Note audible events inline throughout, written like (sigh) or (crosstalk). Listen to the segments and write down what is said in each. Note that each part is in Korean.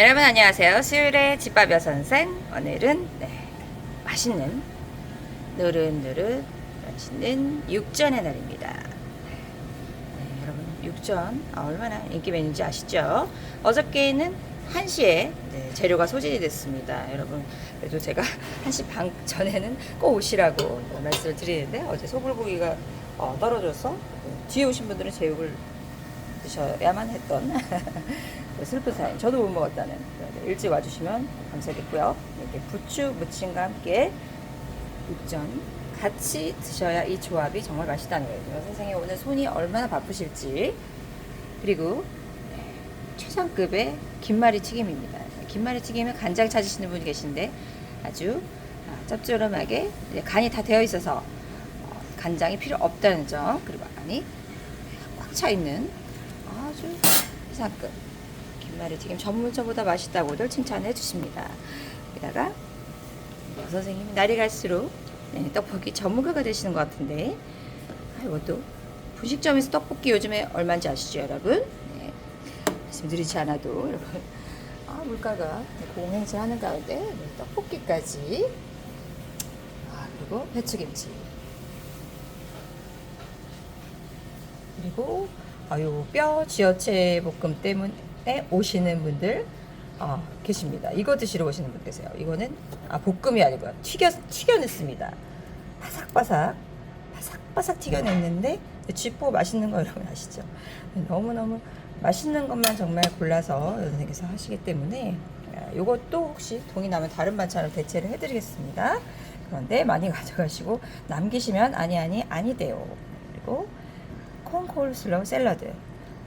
여러분 안녕하세요. 수요일의 집밥 여선생. 오늘은 네, 맛있는 느릇느릇 맛있는 육전의 날입니다. 네, 여러분 육전 아, 얼마나 인기 메뉴인지 아시죠? 어저께는 1시에 네, 재료가 소진이 됐습니다. 여러분 그래도 제가 (laughs) 1시 반 전에는 꼭 오시라고 말씀을 드리는데 어제 소불고기가 어, 떨어져서 뒤에 오신 분들은 제육을 드셔야만 했던 그 (laughs) 슬픈 사연. 저도 못 먹었다는. 일찍 와주시면 감사하겠고요. 이렇게 부추 무침과 함께 육전 같이 드셔야 이 조합이 정말 맛있다는 거예요. 선생님 오늘 손이 얼마나 바쁘실지 그리고 네, 최상급의 김말이 튀김입니다. 김말이 튀김은 간장 찾으시는 분이 계신데 아주 아, 짭조름하게 간이 다 되어 있어서 어, 간장이 필요 없다는 점 그리고 안이 꽉 차 있는 아주 최상급 김말이 튀김 전문점보다 맛있다고들 칭찬해 주십니다. 게다가 어, 선생님이 날이 갈수록 네, 떡볶이 전문가가 되시는 것 같은데 아, 이것도 분식점에서 떡볶이 요즘에 얼마인지 아시죠 여러분? 네, 말씀드리지 않아도 여러분 아, 물가가 공행실하는 가운데 네, 떡볶이까지 아, 그리고 배추김치 그리고 아유 뼈 지어채 볶음 때문에 오시는 분들 어, 계십니다. 이거 드시러 오시는 분 계세요. 이거는 아 볶음이 아니고요. 튀겨 튀겨냈습니다. 바삭바삭 바삭바삭 튀겨냈는데 쥐포 맛있는 거 여러분 아시죠? 너무 너무 맛있는 것만 정말 골라서 선생님께서 하시기 때문에 아, 요것도 혹시 동이 나면 다른 반찬으로 대체를 해드리겠습니다. 그런데 많이 (laughs) 가져가시고 남기시면 아니 아니 아니돼요. 그리고 콘콜슬로우 샐러드.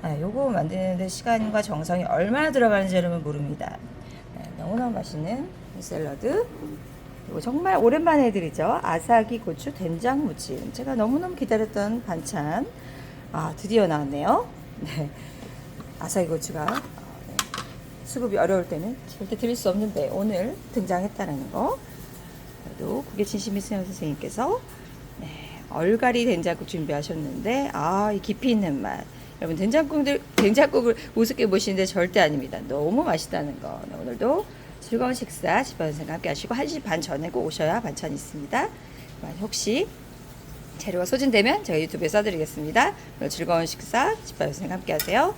아, 요거 만드는데 시간과 정성이 얼마나 들어가는지 여러분 모릅니다. 네, 너무너무 맛있는 이 샐러드. 이거 정말 오랜만에 해드리죠. 아사기 고추 된장 무침. 제가 너무너무 기다렸던 반찬. 아, 드디어 나왔네요. 네. 아사기 고추가 어, 네. 수급이 어려울 때는 절대 드릴 수 없는데 오늘 등장했다는 거. 그래도 그게 진심이 수영 선생님께서 네, 얼갈이 된장국 준비하셨는데 아, 이 깊이 있는 맛. 여러분 된장국들 된장국을 우습게 보시는데 절대 아닙니다. 너무 맛있다는 거. 네, 오늘도 즐거운 식사 집안생과 함께 하시고 1시 반 전에 꼭 오셔야 반찬이 있습니다. 혹시 재료가 소진되면 제가 유튜브에 써드리겠습니다. 즐거운 식사 집안생과 함께 하세요.